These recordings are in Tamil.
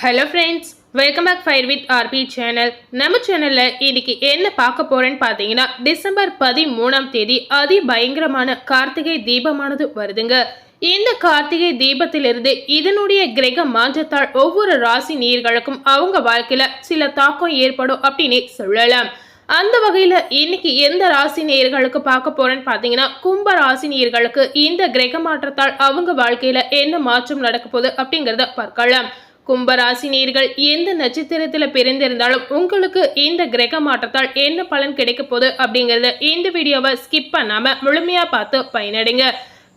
Hello friends welcome back fire with RP channel நம்ம சேனலில் இன்னைக்கு என்ன பார்க்க போகிறேன்னு பார்த்தீங்கன்னா டிசம்பர் பதிமூணாம் தேதி அதி பயங்கரமான கார்த்திகை தீபமானது வருதுங்க. இந்த கார்த்திகை தீபத்திலிருந்து இதனுடைய கிரக மாற்றத்தால் ஒவ்வொரு ராசி நீர்களுக்கும் அவங்க வாழ்க்கையில் சில தாக்கம் ஏற்படும் அப்படின்னு சொல்லலாம். அந்த வகையில் இன்னைக்கு எந்த ராசி நேயர்களுக்கு பார்க்க போறேன்னு பார்த்தீங்கன்னா கும்ப ராசி நேயர்களுக்கு இந்த கிரக மாற்றத்தால் அவங்க வாழ்க்கையில் என்ன மாற்றம் நடக்க போகுது அப்படிங்கிறத பார்க்கலாம். கும்பராசினியர்கள் எந்த நட்சத்திரத்துல பிறந்திருந்தாலும் உங்களுக்கு இந்த கிரக மாற்றத்தால் என்ன பலன் கிடைக்க போகுது அப்படிங்கறத இந்த வீடியோவை ஸ்கிப் பண்ணாம முழுமையா பார்த்து பயனடைங்க.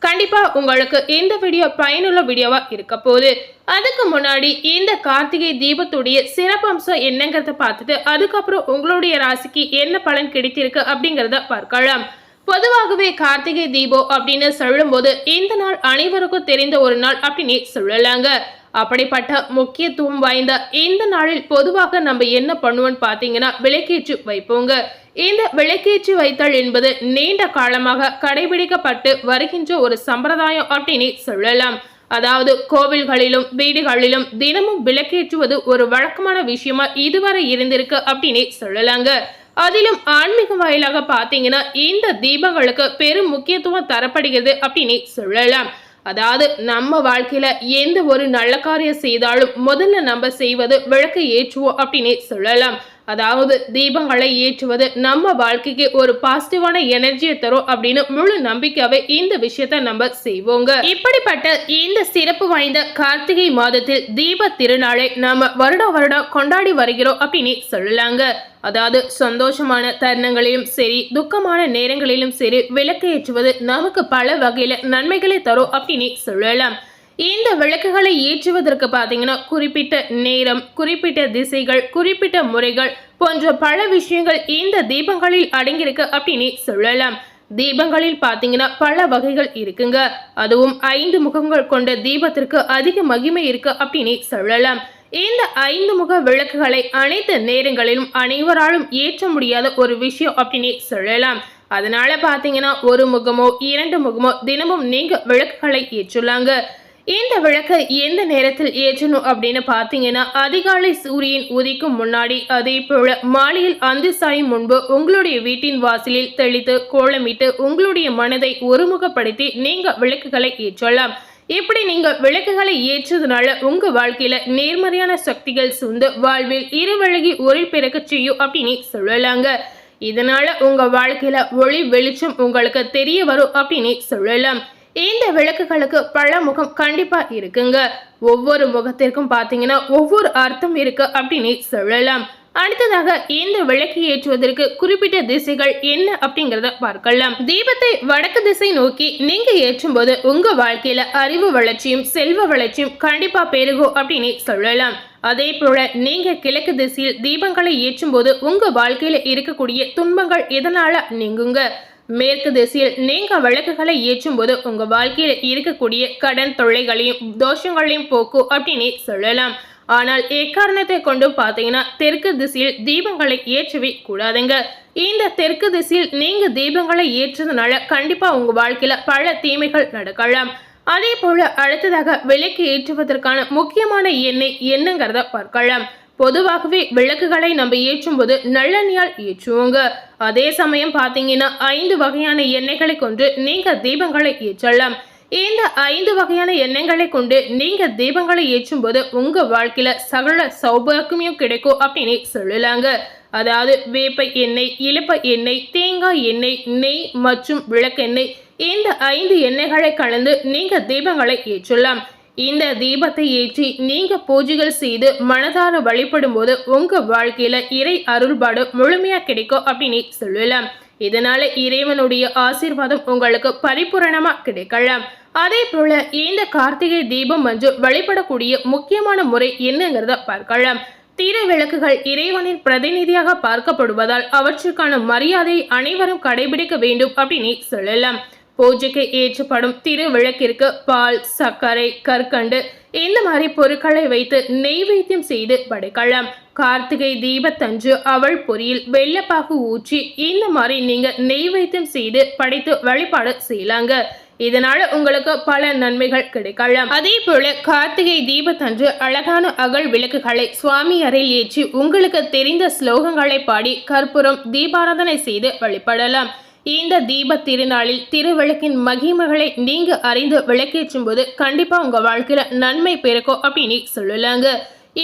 கண்டிப்பா உங்களுக்கு இந்த வீடியோ பயனுள்ள வீடியோவா இருக்க போகுது. அதுக்கு முன்னாடி இந்த கார்த்திகை தீபத்துடைய சிறப்பம்சம் என்னங்கிறத பார்த்துட்டு அதுக்கப்புறம் உங்களுடைய ராசிக்கு என்ன பலன் கிடைத்திருக்கு அப்படிங்கிறத பார்க்கலாம். பொதுவாகவே கார்த்திகை தீபம் அப்படின்னு சொல்லும்போது இந்த நாள் அனைவருக்கும் தெரிந்த ஒரு நாள் அப்படின்னு சொல்லலாங்க. அப்படிப்பட்ட முக்கியத்துவம் வாய்ந்த இந்த நாளில் பொதுவாக நம்ம என்ன பண்ணுவோம்னு பார்த்தீங்கன்னா விளக்கேற்றி வைப்போங்க. இந்த விளக்கேற்றி வைத்தல் என்பது நீண்ட காலமாக கடைபிடிக்கப்பட்டு வருகின்ற ஒரு சம்பிரதாயம் அப்படின்னு சொல்லலாம். அதாவது கோவில்களிலும் வீடுகளிலும் தினமும் விளக்கேற்றுவது ஒரு வழக்கமான விஷயமா இதுவரை இருந்திருக்கு அப்படின்னு சொல்லலாங்க. அதிலும் ஆன்மீக வாயிலாக பார்த்தீங்கன்னா இந்த தீபங்களுக்கு பெரும் முக்கியத்துவம் தரப்படுகிறது அப்படின்னு சொல்லலாம். அதாவது நம்ம வாழ்க்கையில எந்த ஒரு நல்ல காரியம் செய்தாலும் முதல்ல நம்ம செய்வது விளக்கு ஏற்றுவோம் அப்படின்னு சொல்லலாம். அதாவது தீபங்களை ஏற்றுவது நம்ம வாழ்க்கைக்கு ஒரு பாசிட்டிவான எனர்ஜியை தரும் அப்படின்னு முழு நம்பிக்கையாவே இந்த விஷயத்த நம்ம செய்வோங்க. இப்படிப்பட்ட இந்த சிறப்பு வாய்ந்த கார்த்திகை மாதத்தில் தீப திருநாளை நாம வருடம் வருடம் கொண்டாடி வருகிறோம் அப்படின்னு சொல்லலாங்க. அதாவது சந்தோஷமான தருணங்களிலும் சரி துக்கமான நேரங்களிலும் சரி விளக்கு ஏற்றுவது நமக்கு பல வகையில நன்மைகளை தரும் அப்படின்னு சொல்லலாம். இந்த விளக்குகளை ஏற்றுவதற்கு பார்த்தீங்கன்னா குறிப்பிட்ட நேரம் குறிப்பிட்ட திசைகள் குறிப்பிட்ட முறைகள் போன்ற பல விஷயங்கள் இந்த தீபங்களில் அடங்கியிருக்கு அப்படின்னு சொல்லலாம். தீபங்களில் பார்த்தீங்கன்னா பல வகைகள் இருக்குங்க. அதுவும் ஐந்து முகங்கள் கொண்ட தீபத்திற்கு அதிக மகிமை இருக்கு அப்படின்னு சொல்லலாம். இந்த ஐந்து முக விளக்குகளை அனைத்து நேரங்களிலும் அனைவராலும் ஏற்ற முடியாத ஒரு விஷயம் அப்படின்னு சொல்லலாம். அதனால பார்த்தீங்கன்னா ஒரு முகமோ இரண்டு முகமோ தினமும் நீங்க விளக்குகளை ஏற்றுள்ளாங்க இந்த விளக்கு எந்த நேரத்தில் ஏற்றணும் அப்படின்னு பார்த்தீங்கன்னா அதிகாலை சூரியன் உதிக்கும் முன்னாடி அதே போல மாலையில் அந்து சாயும் முன்பு உங்களுடைய வீட்டின் வாசலில் தெளித்து கோலமிட்டு உங்களுடைய மனதை ஒருமுகப்படுத்தி நீங்க விளக்குகளை ஏற்றலாம். இப்படி நீங்க விளக்குகளை ஏற்றதுனால உங்க வாழ்க்கையில நேர்மறையான சக்திகள் சுந்து வாழ்வில் இருவழகி ஒரு பிறக்க செய்யும் அப்படின்னு சொல்லலாங்க. இதனால உங்க வாழ்க்கையில ஒளி வெளிச்சம் உங்களுக்கு தெரிய வரும் அப்படின்னு சொல்லலாம். இந்த விளக்குகளுக்கு பல முகம் கண்டிப்பா இருக்குங்க. ஒவ்வொரு முகத்திற்கும் பாத்தீங்கன்னா ஒவ்வொரு அர்த்தம் இருக்கு அப்படின்னு சொல்லலாம். அடுத்ததாக இந்த விளக்கு ஏற்றுவதற்கு குறிப்பிட்ட திசைகள் என்ன அப்படிங்கறத பார்க்கலாம். தீபத்தை வடக்கு திசை நோக்கி நீங்க ஏற்றும் போது உங்க வாழ்க்கையில அறிவு வளர்ச்சியும் செல்வ வளர்ச்சியும் கண்டிப்பா பெருகும் அப்படின்னு சொல்லலாம். அதே போல நீங்க கிழக்கு திசையில் தீபங்களை ஏற்றும் போது உங்க வாழ்க்கையில இருக்கக்கூடிய துன்பங்கள் இதனால நீங்குங்க? மேற்கு திசையில் நீங்கள் விளக்குகளை ஏற்றும் போது உங்கள் வாழ்க்கையில் இருக்கக்கூடிய கடன் தொல்லைகளையும் தோஷங்களையும் போக்கு அப்படின்னு சொல்லலாம். ஆனால் எக்காரணத்தை கொண்டு பார்த்தீங்கன்னா தெற்கு திசையில் தீபங்களை ஏற்றவே கூடாதுங்க. இந்த தெற்கு திசையில் நீங்கள் தீபங்களை ஏற்றதுனால கண்டிப்பாக உங்கள் வாழ்க்கையில் பல தீமைகள் நடக்கலாம். அதே போல் அடுத்ததாக விலைக்கு ஏற்றுவதற்கான முக்கியமான எண்ணெய் என்னங்கிறத பார்க்கலாம். பொதுவாகவே விளக்குகளை நம்ம ஏற்றும் போது நல்லெண்ணெயால் ஏற்றுவோங்க. அதே சமயம் பார்த்தீங்கன்னா ஐந்து வகையான எண்ணெய்களை கொண்டு நீங்கள் தீபங்களை ஏற்றலாம். இந்த ஐந்து வகையான எண்ணெய்களை கொண்டு நீங்கள் தீபங்களை ஏற்றும் போது வாழ்க்கையில் சகல சௌபாக்கியமும் கிடைக்கும் அப்படின்னு சொல்லலாங்க. அதாவது வேப்ப எண்ணெய் இழுப்ப எண்ணெய் தேங்காய் எண்ணெய் நெய் மற்றும் விளக்கெண்ணெய் இந்த ஐந்து எண்ணெய்களை கலந்து நீங்கள் தீபங்களை ஏற்றலாம். இந்த தீபத்தை ஏற்றி நீங்க பூஜைகள் செய்து மனதார வழிபடும் போது உங்க வாழ்க்கையில இறை அருள்பாடு முழுமையா கிடைக்கும் அப்படின்னு சொல்லலாம். இதனால இறைவனுடைய ஆசீர்வாதம் உங்களுக்கு பரிபூரணமா கிடைக்கலாம். அதே போல இந்த கார்த்திகை தீபம் வந்து வழிபடக்கூடிய முக்கியமான முறை என்னங்கிறத பார்க்கலாம். தீர விளக்குகள் இறைவனின் பிரதிநிதியாக பார்க்கப்படுவதால் அவற்றுக்கான மரியாதையை அனைவரும் கடைபிடிக்க வேண்டும் அப்படின்னு சொல்லலாம். பூஜைக்கு ஏற்றப்படும் திரு விளக்கிற்கு பால் சர்க்கரை கற்கண்டு இந்த மாதிரி பொருட்களை வைத்து நெய்வேத்தியம் செய்து படைக்கலாம் கார்த்திகை தீபத்தன்று அவள் பொரியில் வெள்ளப்பாகு ஊற்றி இந்த மாதிரி நீங்க நெய்வேத்தியம் செய்து படைத்து வழிபாடு செய்யலாங்க. இதனால உங்களுக்கு பல நன்மைகள் கிடைக்கலாம். அதே போல கார்த்திகை தீபத்தன்று அழகான அகல் விளக்குகளை சுவாமி அறையில் ஏற்றி உங்களுக்கு தெரிந்த ஸ்லோகங்களை பாடி கற்பூரம் தீபாராதனை செய்து வழிபடலாம். இந்த தீப திருநாளில் திருவிளக்கின் மகிமைகளை நீங்க அறிந்து விளக்கேற்றும் போது கண்டிப்பா உங்க வாழ்க்கையில நன்மை பிறக்கும் அப்படின்னு சொல்லலாங்க.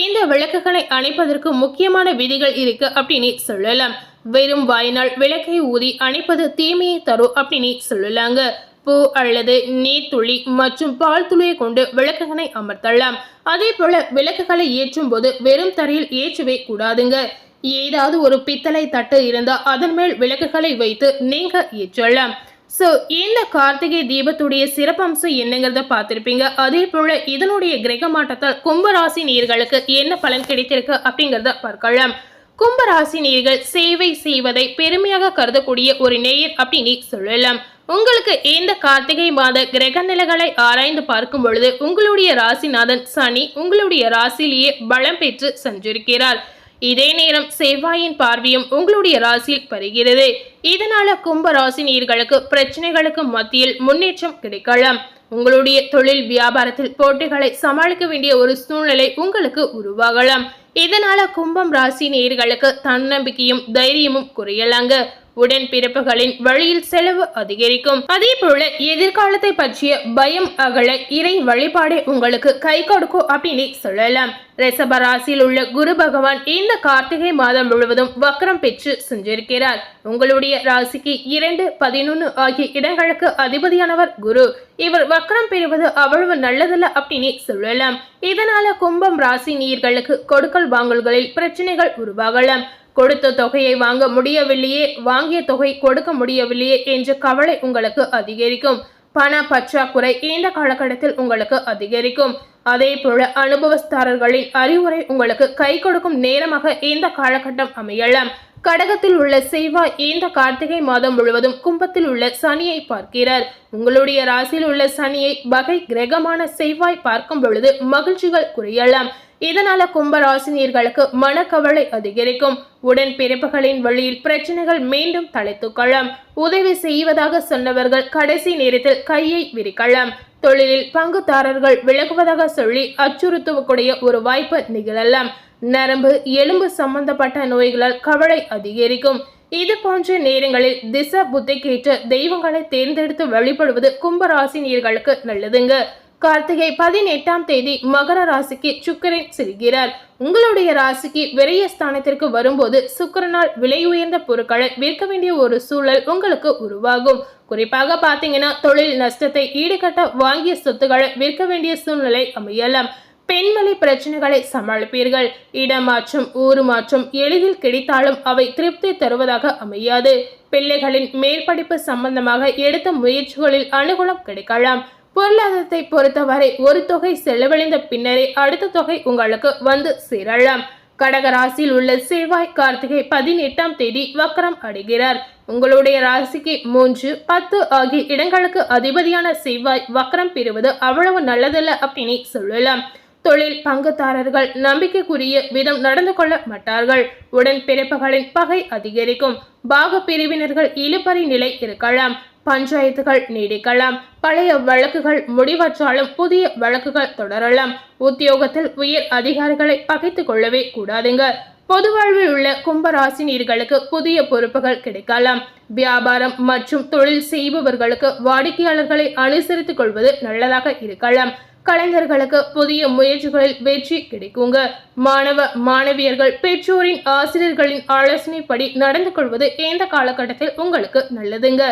இந்த விளக்குகளை அணைப்பதற்கு முக்கியமான விதிகள் இருக்கு அப்படின்னு சொல்லலாம். வெறும் வாயினால் விளக்கை ஊதி அணைப்பது தீமையை தரும் அப்படின்னு சொல்லலாங்க. பூ அல்லது நீர்த்துளி மற்றும் பால் துளியை கொண்டு விளக்குகளை அமர்த்தலாம். அதே போல விளக்குகளை ஏற்றும் போது வெறும் தரையில் ஏற்றவே கூடாதுங்க. ஏதாவது ஒரு பித்தளை தட்டு இருந்தால் அதன் மேல் விளக்குகளை வைத்து நீங்க ஏற்றலாம். ஸோ இந்த கார்த்திகை தீபத்துடைய சிறப்பம்சம் என்னங்கிறத பார்த்துருப்பீங்க. அதே போல இதனுடைய கிரக மாற்றத்தால் கும்பராசி நீர்களுக்கு என்ன பலன் கிடைத்திருக்கு அப்படிங்கிறத பார்க்கலாம். கும்பராசி நீர்கள் சேவை செய்வதை பெருமையாக கருதக்கூடிய ஒரு நேயர் அப்படின்னு சொல்லலாம். உங்களுக்கு இந்த கார்த்திகை மாத கிரக நிலைகளை ஆராய்ந்து பார்க்கும் பொழுது உங்களுடைய ராசிநாதன் சனி உங்களுடைய ராசியிலேயே பலம் பெற்று சஞ்சரிக்கிறார். இதே நேரம் செவ்வாயின் பார்வையும் உங்களுடைய ராசியில் பருகிறது. இதனால கும்ப ராசி நீர்களுக்கு பிரச்சனைகளுக்கு மத்தியில் முன்னேற்றம் கிடைக்கலாம். உங்களுடைய தொழில் வியாபாரத்தில் போட்டிகளை சமாளிக்க வேண்டிய ஒரு சூழ்நிலை உங்களுக்கு உருவாகலாம். இதனால கும்பம் ராசி நேர்களுக்கு தன்னம்பிக்கையும் தைரியமும் குறையலாங்க. உடன் பிறப்புகளின் வழியில் செலவு அதிகரிக்கும். அதே போல எதிர்காலத்தை பற்றிய பயம் அகல இறை வழிபாடு உங்களுக்கு கை கொடுக்கும் அப்படின்னு சொல்லலாம். ரிசபராசியில் உள்ள குரு பகவான் இந்த கார்த்திகை மாதம் முழுவதும் வக்ரம் பெற்று சென்றிருக்கிறார். உங்களுடைய ராசிக்கு இரண்டு பதினொன்னு ஆகிய இடங்களுக்கு அதிபதியானவர் குரு. இவர் வக்ரம் பெறுவது அவ்வளவு நல்லதல்ல அப்படின்னு சொல்லலாம். இதனால கும்பம் ராசி நீர்களுக்கு கொடுக்கல் வாங்கல்களில் பிரச்சனைகள் உருவாகலாம். கொடுத்த தொகையை வாங்க முடியவில்லையே வாங்கிய தொகை கொடுக்க முடியவில்லையே என்ற கவலை உங்களுக்கு அதிகரிக்கும். பண பற்றாக்குறை இந்த காலகட்டத்தில் உங்களுக்கு அதிகரிக்கும். அதே போல அனுபவஸ்தாரர்களின் அறிவுரை உங்களுக்கு கை கொடுக்கும் நேரமாக இந்த காலகட்டம் அமையலாம். கடகத்தில் உள்ள செவ்வாய் இந்த கார்த்திகை மாதம் முழுவதும் கும்பத்தில் உள்ள சனியை பார்க்கிறார். உங்களுடைய ராசியில் உள்ள சனியை வகை கிரகமான செவ்வாய் பார்க்கும் பொழுது மகிழ்ச்சிகள் குறையலாம். இதனால கும்பராசினியர்களுக்கு மனக்கவலை அதிகரிக்கும். உடன் பிறப்புகளின் வழியில் பிரச்சனைகள் மீண்டும் தலைத்துக்கலாம் உதவி செய்வதாக சொன்னவர்கள் கடைசி நேரத்தில் கையை விரிக்கலாம். தொழிலில் பங்குதாரர்கள் விலகுவதாக சொல்லி அச்சுறுத்தக்கூடிய ஒரு வாய்ப்பு நிகழலாம். நரம்பு எலும்பு சம்பந்தப்பட்ட நோய்களால் கவலை அதிகரிக்கும். இது போன்ற நேரங்களில் திச புத்திக்கேற்ற தெய்வங்களை தேர்ந்தெடுத்து வழிபடுவது கும்பராசினியர்களுக்கு நல்லதுங்க. கார்த்திகை பதினெட்டாம் தேதி மகர ராசிக்கு சுக்கரன் செல்கிறார். உங்களுடைய ராசிக்கு விரைய ஸ்தானத்திற்கு வரும்போது சுக்கரனால் விலை உயர்ந்த பொருட்களை விற்க வேண்டிய ஒரு சூழல் உங்களுக்கு உருவாகும். குறிப்பாக பார்த்தீங்கன்னா தொழில் நஷ்டத்தை ஈடுகட்ட வாங்கிய சொத்துக்களை விற்க வேண்டிய சூழ்நிலை அமையலாம். பெண்மலை பிரச்சனைகளை சமாளிப்பீர்கள். இடமாற்றம் ஊரு மாற்றம் எளிதில் கிடைத்தாலும் அவை திருப்தி தருவதாக அமையாது. பிள்ளைகளின் மேற்படிப்பு சம்பந்தமாக எடுத்த முயற்சிகளில் அனுகூலம் கிடைக்கலாம். பொருளாதாரத்தை பொறுத்தவரை ஒரு தொகை செலவழிந்த பின்னரே அடுத்த தொகை உங்களுக்கு வந்து சேரலாம். கடகராசியில் உள்ள செவ்வாய் கார்த்திகை பதினெட்டாம் தேதி வக்கரம் அடைகிறார். உங்களுடைய ராசிக்கு மூன்று பத்து ஆகிய இடங்களுக்கு அதிபதியான செவ்வாய் வக்கரம் பெறுவது அவ்வளவு நல்லதல்ல அப்படின்னு சொல்லலாம். தொழில் பங்குதாரர்கள் நம்பிக்கைக்குரிய விதம் நடந்து கொள்ள மாட்டார்கள். உடன் பிறப்புகளின் பகை அதிகரிக்கும். பாக பிரிவினர்கள் இழுபறி நிலை இருக்கலாம். பஞ்சாயத்துகள் நீடிக்கலாம். பழைய வழக்குகள் முடிவற்றாலும் புதிய வழக்குகள் தொடரலாம். உத்தியோகத்தில் உயர் அதிகாரிகளை பகைத்துக் கொள்ளவே கூடாதுங்க. பொது வாழ்வில் உள்ள கும்பராசினியர்களுக்கு புதிய பொறுப்புகள் கிடைக்கலாம். வியாபாரம் மற்றும் தொழில் செய்பவர்களுக்கு வாடிக்கையாளர்களை அனுசரித்துக் கொள்வது நல்லதாக இருக்கலாம். கலைஞர்களுக்கு புதிய முயற்சிகளில் வெற்றி கிடைக்குங்க. மாணவ மாணவியர்கள் பெற்றோரின் ஆசிரியர்களின் ஆலோசனைப்படி நடந்து கொள்வது இந்த காலகட்டத்தில் உங்களுக்கு நல்லதுங்க.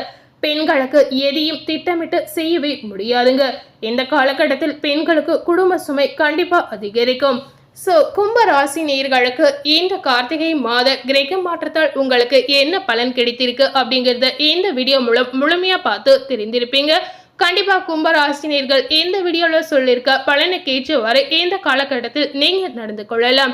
பெண்களுக்கு எதையும் திட்டமிட்டு செய்யவே முடியாதுங்க. இந்த காலகட்டத்தில் பெண்களுக்கு குடும்ப சுமை கண்டிப்பா அதிகரிக்கும். ஸோ கும்ப ராசி நேர்களுக்கு இந்த கார்த்திகை மாத கிரக மாற்றத்தால் உங்களுக்கு என்ன பலன் கிடைத்திருக்கு அப்படிங்கிறத இந்த வீடியோ மூலம் முழுமையாக பார்த்து தெரிந்திருப்பீங்க. கண்டிப்பாக கும்பராசினியர்கள் இந்த வீடியோவில் சொல்லியிருக்க பலனை கேட்டு வரை இந்த காலகட்டத்தில் நீங்கள் நடந்து கொள்ளலாம்.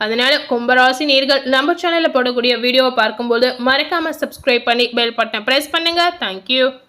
அதனால கும்பராசி நேர்கள் நம்ம சேனலில் போடக்கூடிய வீடியோவை பார்க்கும்போது மறக்காமல் சப்ஸ்கிரைப் பண்ணி பெல் பட்டனை ப்ரெஸ் பண்ணுங்கள் தேங்க்யூ